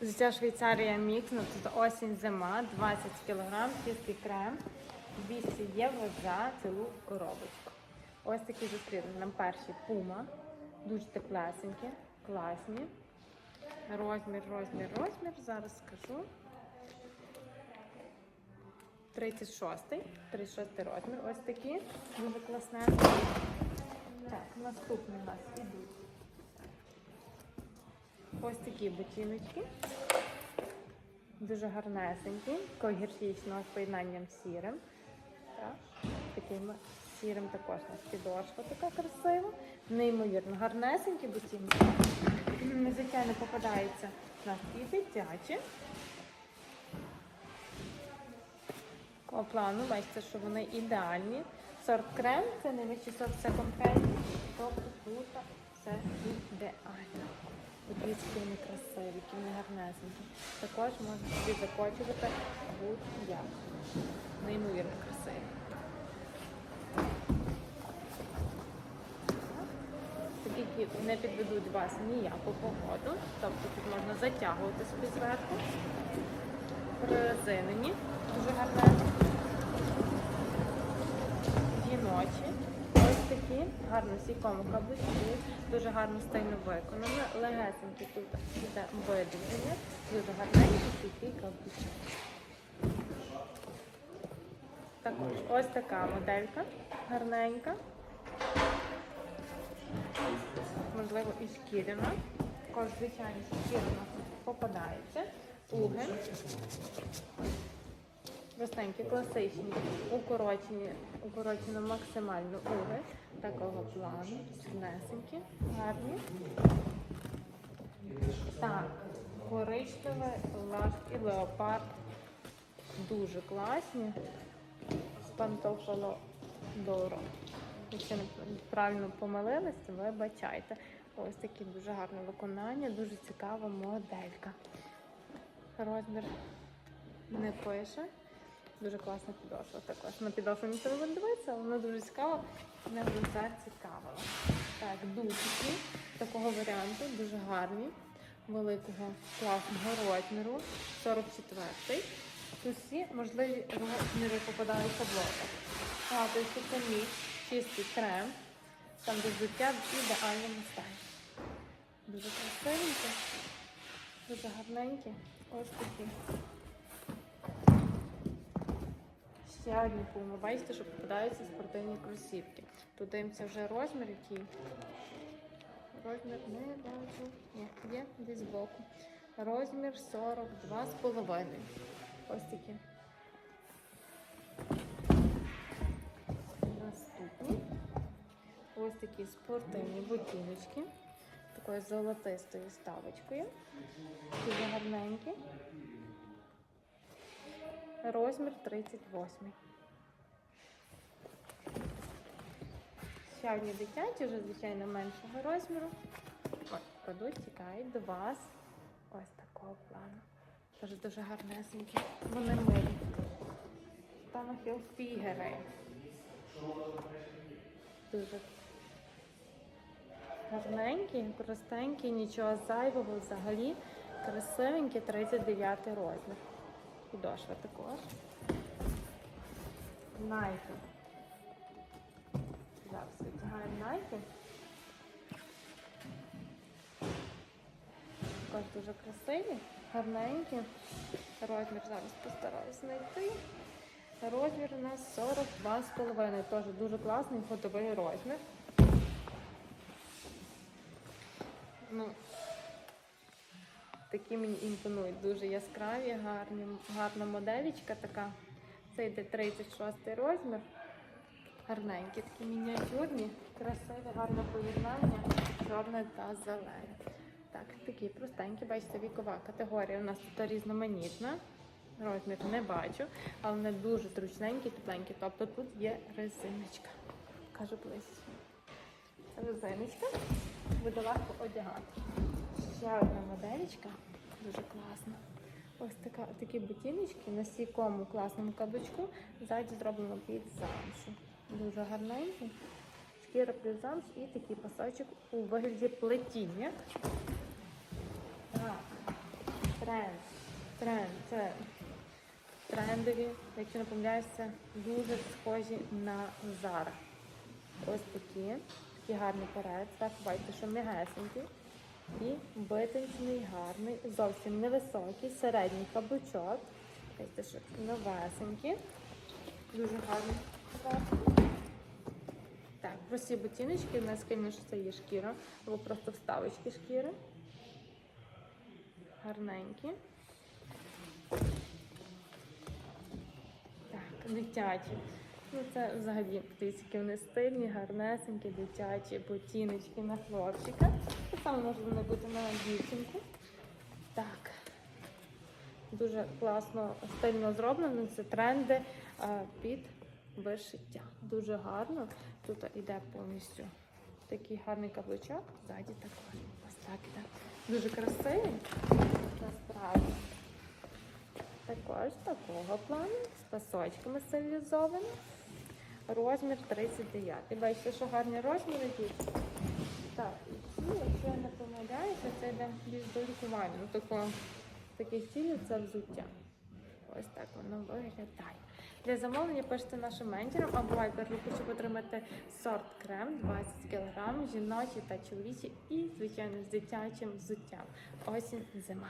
Взяття Швейцарія мікс, ну тут осінь зима, 20 кг, чистий крем, 200 євро за цілу коробочку. Ось такі зустріли нам перші пума, дуже теплесенькі, класні. Розмір, розмір, розмір. Зараз скажу. 36, 36 розмір. Ось такі. Дуже класненькі. Так, наступні у нас ідуть. Ось такі ботиночки. Дуже гарнесенькі, такого гіршічного з поєднанням з сірим. Так. Таким сірим також у нас підошва така красива. Неймовірно гарнесенькі ботинки. М, Звичайно, попадаються у нас і дитячі. Такого плану, бачите, що вони ідеальні. Сорт крем, це найвищий сорт hand. Тобто тут все ідеально. Подивіться, вони красиві, які вони гарнесенькі. Також можна собі закочувати будь-як. Неймовірно красиві. Такі не підведуть вас ніяку погоду. Тобто тут можна затягувати собі зверху. Прорезинені, дуже гарненькі. Жіночі. Ось гарно в сійкому каблучку, дуже гарно стильно виконано. Легесенький тут іде виділення, дуже гарненький сійкий каблучок. Також ось така моделька, гарненька. Можливо, і шкіряна. Також, звичайно, шкіряна попадається. Уги. Простенькі, класичні, укорочені, укорочено максимально уги такого плану, сінесенькі, гарні. Так, коричневе, лак і леопард. Дуже класні. З пантофоло Доро. Якщо неправильно помилилися, вибачайте. Ось таке дуже гарне виконання, дуже цікава моделька. Розмір не пише. Дуже класна підошва також. На підошву не буде дивитися, але вона дуже цікава, мене вже зацікавила. Так, дутики такого варіанту, дуже гарні, великого класного розміру, 44-й. Тут всі можливі розміри попадаються в лотах. А, тобто це мій чистий крем, там де взуття в ідеальному стані. Дуже красивенькі, дуже гарненькі. Ось такі. Ще одні пуми. Бачите, що попадаються спортивні кросівки. Тут дивимося вже розмір, який. Розмір не бачу. Ні, є десь збоку. Розмір 42,5. Ось такі. Наступні. Ось такі спортивні ботиночки. Такою золотистою ставочкою. Дуже гарненькі. Розмір 38. Ще дитячі, вже, звичайно, меншого розміру. Ось, кладуть, тікають до вас. Ось такого плану. Теж дуже гарнесенькі. Вони милі. Там фігери. Дуже гарненькі, простенькі, нічого зайвого взагалі. Красивенькі, 39 розмір. Підошва також. Найки. Зараз витягаємо найки. Також дуже красиві, гарненькі. Розмір зараз постараюсь знайти. Розмір у нас 42,5. Теж дуже класний ходовий розмір. Ну, такі мені імпонують. Дуже яскраві, гарні, гарна моделічка така. Це йде 36 розмір. Гарненькі, такі мініатюрні, красиві, гарне поєднання, чорне та зелене. Так, такі простенькі, бачите, вікова категорія. У нас тут різноманітна. Розмір не бачу, але вони дуже зручненькі, тепленькі. Тобто тут є резиночка. Кажу ближче. Резиночка. Буде легко одягати. Ще одна моделечка, дуже класна. Ось така, такі ботиночки на стійкому класному каблучку. Ззаді зроблено під замшу. Дуже гарненький. Шкіра плюс замш і такий пасочок у вигляді плетіння. Так. тренд. тренд, Це трендові, якщо не помиляюсь, це дуже схожі на Zara. Ось такі, такі гарний перед. Так, бачите, що м'ягесенький. І витончений, гарний, зовсім невисокий, середній каблучок. Що новесенький. Дуже гарний. Так, прості ботиночки, у нас що це є шкіра, або просто вставочки шкіри. Гарненькі. Так, дитячі. Ну це взагалі вони стильні, гарнесенькі, дитячі ботиночки на хлопчика. Може вони бути на дівчинку. Так. Дуже класно, стильно зроблено. Це тренди під вишиття. Дуже гарно. Тут іде повністю такий гарний каблучок, ззаді також. Ось так іде. Дуже красивий. Насправді. Також такого плану з пасочками стилізовано. Розмір 39. І бачите, що гарні розміри тут. Так, і якщо я не помиляюся, це йде більш до лікування. Ну, тако, таких цілів це взуття. Ось так воно виглядає. Для замовлення пишете нашим менеджерам або вайбер групу, щоб отримати сорт крем 20 кг, жіночі та чоловічі і, звичайно, з дитячим взуттям. Осінь, зима.